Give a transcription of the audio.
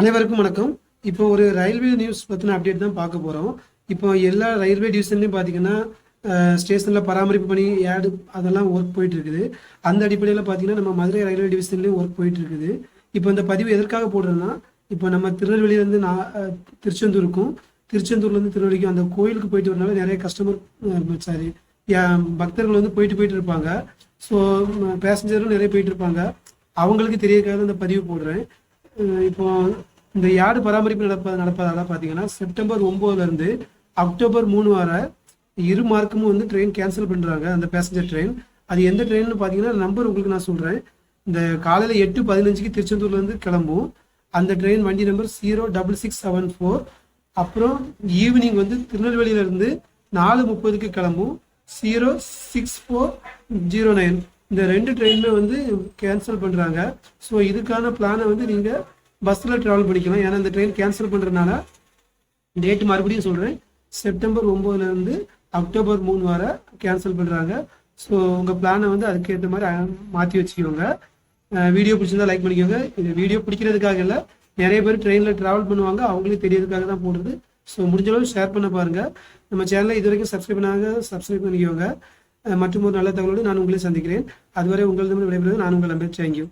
அனைவருக்கும் வணக்கம். இப்போ ஒரு ரயில்வே நியூஸ் பற்றின அப்டேட் தான் பார்க்க போகிறோம் இப்போ எல்லா ரயில்வே டிவிஷன்லையும் பார்த்தீங்கன்னா ஸ்டேஷனில் பராமரிப்பு பணி ஏடு அதெல்லாம் ஒர்க் போயிட்டு இருக்குது. அந்த அடிப்படையில் பார்த்தீங்கன்னா நம்ம மதுரை ரயில்வே டிவிஷன்லேயும் ஒர்க் போயிட்டு இருக்குது. இப்போ இந்த பதிவு எதற்காக போடுறோன்னா இப்போ நம்ம திருநெல்வேலியிலேருந்து நான் திருச்செந்தூருக்கும் திருச்செந்தூர்லேருந்து திருநெல்வேலிக்கும் அந்த கோயிலுக்கு போயிட்டு வரனால நிறைய கஸ்டமர் சாரி பக்தர்கள் வந்து போயிட்டு போயிட்டு இருப்பாங்க. ஸோ பேசஞ்சரும் நிறைய போயிட்டு இருப்பாங்க. அவங்களுக்கு தெரியறதுக்காக அந்த பதிவு போடுறேன். இப்போ இந்த யார்டு பராமரிப்பு நடப்ப நடப்பதால பார்த்தீங்கன்னா செப்டம்பர் ஒம்போதுல இருந்து அக்டோபர் மூணு வர இரு மார்க்கமும் வந்து ட்ரெயின் கேன்சல் பண்ணுறாங்க அந்த பேசஞ்சர் ட்ரெயின் அது எந்த ட்ரெயின்னு பார்த்தீங்கன்னா நம்பர் உங்களுக்கு நான் சொல்கிறேன் இந்த காலையில் எட்டு பதினஞ்சுக்கு திருச்செந்தூர்லேருந்து கிளம்பும். அந்த ட்ரெயின் வண்டி number zero double six seven four அப்புறம் ஈவினிங் வந்து திருநெல்வேலியிலேருந்து நாலு முப்பதுக்கு கிளம்பும். Zero six four zero nine இந்த ரெண்டு ட்ரெயினுமே வந்து கேன்சல் பண்ணுறாங்க ஸோ இதுக்கான பிளானை வந்து நீங்கள் பஸ்ஸில் ட்ராவல் பண்ணிக்கலாம். ஏன்னா இந்த ட்ரெயின் கேன்சல் பண்ணுறதுனால டேட் மறுபடியும் சொல்கிறேன் செப்டம்பர் ஒம்போதுலேருந்து அக்டோபர் மூணு வரை கேன்சல் பண்ணுறாங்க ஸோ உங்கள் பிளானை வந்து அதுக்கேற்ற மாதிரி மாற்றி வச்சுக்கோங்க. வீடியோ பிடிச்சிருந்தா லைக் பண்ணிக்கோங்க. இது வீடியோ பிடிக்கிறதுக்காக இல்லை நிறைய பேர் ட்ரெயினில் ட்ராவல் பண்ணுவாங்க. அவங்களே தெரியறதுக்காக தான் போடுறது. ஸோ முடிஞ்ச அளவு ஷேர் பண்ண பாருங்கள் நம்ம சேனலை இது வரைக்கும் சப்ஸ்கிரைப் பண்ணாங்க சப்ஸ்கிரைப் பண்ணிக்கோங்க. மற்றும் ஒரு நல்ல தகவலோடு நான் உங்களை சந்திக்கிறேன். அதுவரை உங்களிடம் விடைபெறுவது நான் உங்கள் நம்பர் தேங்க்யூ